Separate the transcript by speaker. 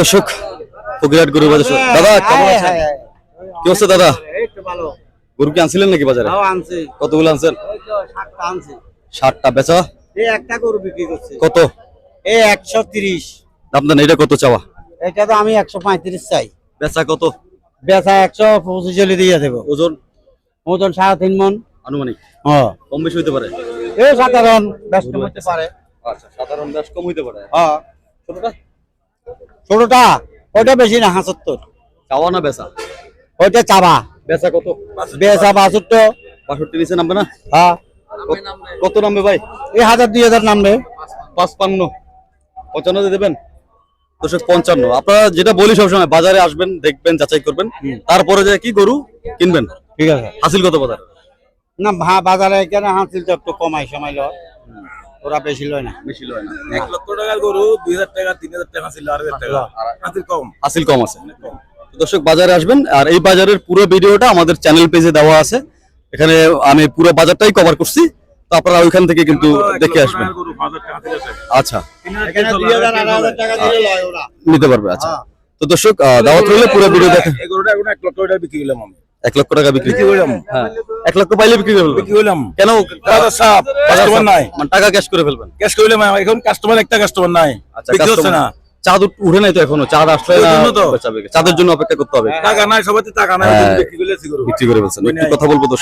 Speaker 1: দর্শক ফকিরহাট গরু বাজার দাদা কেমন আছেন? কি অবস্থা দাদা? গরু কি আনছিলেন নাকি বাজারে? কতগুলো আনছেন? ষাটটা বেচা?
Speaker 2: একটা গরু বিক্রি করছি।
Speaker 1: কত?
Speaker 2: এই একশো তিরিশ।
Speaker 1: দেন এটা কত চাওয়া?
Speaker 2: এটা তো আমি একশো পঁয়ত্রিশ চাই।
Speaker 1: বেচা কত?
Speaker 2: বেচা একশো পঁচিশ চলে দিয়ে দেবো।
Speaker 1: ওজন?
Speaker 2: ওজন সাড়ে তিন মন।
Speaker 1: আনুমানিক?
Speaker 2: ও
Speaker 1: কম বেশি হইতে পারে?
Speaker 2: এই সাধারণ ব্যস্ত হতে পারে।
Speaker 1: আচ্ছা সাধারণ বেশ কম হইতে পারে।
Speaker 2: হ্যাঁ।
Speaker 1: ছোটটা?
Speaker 2: ছোটটা ওইটা বেশি না হাসত্তর
Speaker 1: চাওয়া না বেচা?
Speaker 2: ওইটা চাবা
Speaker 1: বেচা কত?
Speaker 2: বেচা বাষট্টি।
Speaker 1: বাষট্টি নিচে নামবে না?
Speaker 2: হ্যাঁ।
Speaker 1: কত- নামবে ভাই?
Speaker 2: এই হাজার দুই হাজার নামবে।
Speaker 1: পাঁচপান্ন। পঞ্চান্ন দেবেন? দশক পঞ্চান্ন। আপনারা যেটা বলি সবসময় বাজারে আসবেন দেখবেন যাচাই করবেন। তারপরে যে কি গরু কিনবেন?
Speaker 2: ঠিক আছে।
Speaker 1: হাসিল কত বাজার?
Speaker 2: না বাজারে কেন হাসিল তো একটু কমাই সময় লয় ওরা বেশি লয় না।
Speaker 1: বেশি লয় না।
Speaker 3: এক লক্ষ টাকার গরু দুই হাজার টাকা তিন হাজার টাকা ছিল আড়াই হাজার টাকা। হাতির কম।
Speaker 1: হাসিল কম আছে। দর্শক বাজারে আসবেন। আর এই বাজারের পুরো ভিডিওটা আমাদের চ্যানেল পেজে দেওয়া আছে। এখানে আমি পুরো বাজারটাই কভার করছি। তো আপনারা ওইখান থেকে কিন্তু দেখে আসবেন। আচ্ছা। হ্যাঁ। নিতে পারবে আচ্ছা। তো দর্শক দাওয়াত রইলে পুরো ভিডিও দেখেন
Speaker 3: এই গরুটা এখন এক লক্ষ টাকা বিক্রি করলাম আমি।
Speaker 1: এক লক্ষ টাকা বিক্রি
Speaker 3: করলাম।
Speaker 1: হ্যাঁ। এক লক্ষ পাইলে বিক্রি করে ফেলবেন
Speaker 3: বিক্রি করলাম।
Speaker 1: কেন
Speaker 3: কাস্টমার নাই।
Speaker 1: মানে টাকা ক্যাশ করে ফেলবেন।
Speaker 3: ক্যাশ করলাম এখন কাস্টমার একটা কাস্টমার নাই।
Speaker 1: আচ্ছা
Speaker 3: বিক্রি হচ্ছে না।
Speaker 1: চাঁদ উঠে নাই তো এখনও। চাঁদ আসলে। চাঁদের জন্য অপেক্ষা করতে হবে।
Speaker 3: টাকা নাই সবাই টাকা নাই
Speaker 1: হ্যাঁ।
Speaker 3: বিক্রি
Speaker 1: করে ফেলছেন। একটু কথা বলব দর্শক।